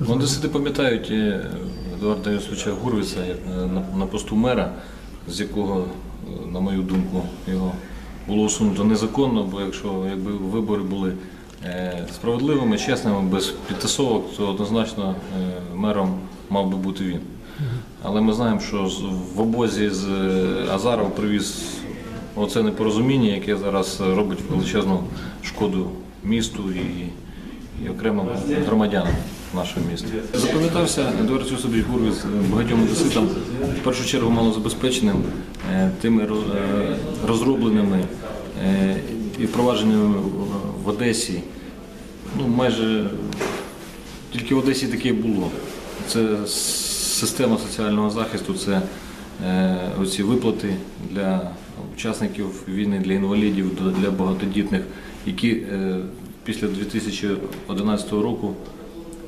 Ну, Одесити пам'ятають Едуарда як е, на, посту мера, з якого, е, на мою думку, його було усунуто незаконно, бо якщо якби вибори були е, справедливими, чесними, без підтасовок, то однозначно е, мером мав би бути він. Але ми знаємо, що в обозі з Азаров привіз оце непорозуміння, яке зараз робить величезну шкоду місту і, і окремим громадянам нашого міста. Запам'ятався Едуард Йосипович Гурвіц багатьом одеситам, в першу чергу малозабезпеченим, е, тими е, розробленими е, і впровадженими в- Одесі. Ну, майже тільки в Одесі таке було. Це система соціального захисту, це е, оці виплати для учасників війни, для інвалідів, для- багатодітних, які е, після 2011 року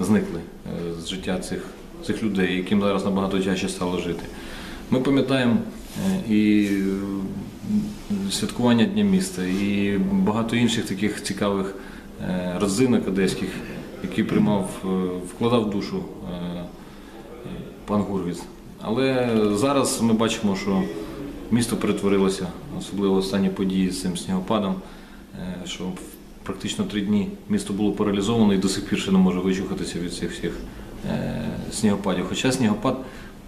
зникли е, з життя цих, цих людей, яким зараз набагато тяжче стало жити. Ми пам'ятаємо е, і святкування Дня міста, і багато інших таких цікавих е, родзинок одеських, які приймав, вкладав душу пан Гурвіц. Але зараз ми бачимо, що місто перетворилося, особливо останні події з цим снігопадом, що практично три дні місто було паралізовано і до сих пір ще не може вичухатися від цих всіх е, снігопадів. Хоча снігопад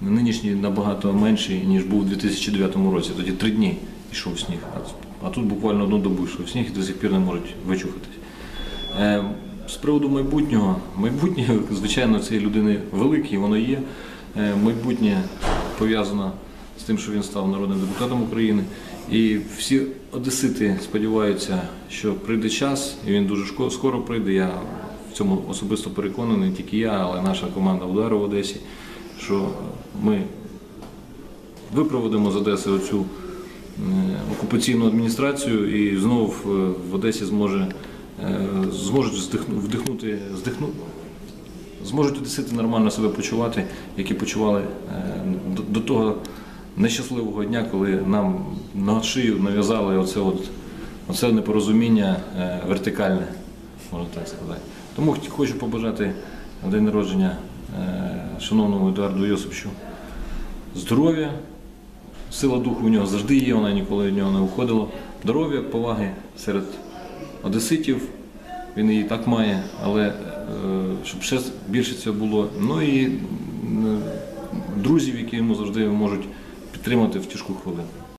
нинішній набагато менший, ніж був у 2009 році. Тоді три дні йшов сніг, а- тут буквально одну добу йшов сніг і до сих пір не можуть вичухатись. Е, З приводу майбутнього, майбутнє, звичайно, цієї людини велике, воно є. Е, Майбутнє пов'язано з тим, що він став народним депутатом України. І всі одесити сподіваються, що прийде час, і він дуже скоро прийде. Я в цьому особисто переконаний, не тільки я, але наша команда удару в Одесі, що ми випроводимо з Одеси оцю е, окупаційну адміністрацію і знову в, в Одесі зможе, е, зможуть вдихнути, здихну, зможуть одесити нормально себе почувати, які почували е, до того нещасливого дня, коли нам на шию нав'язали оце, от, оце непорозуміння е, вертикальне, можна так сказати. Тому хочу побажати день народження е, шановному Едуарду Йосиповичу здоров'я, Сила духу у нього завжди є, вона ніколи від нього не уходила. Здоров'я, поваги серед одеситів, він її так має, але е, щоб ще більше цього було. Ну і друзів, які йому завжди можуть підтримати в тяжку хвилину.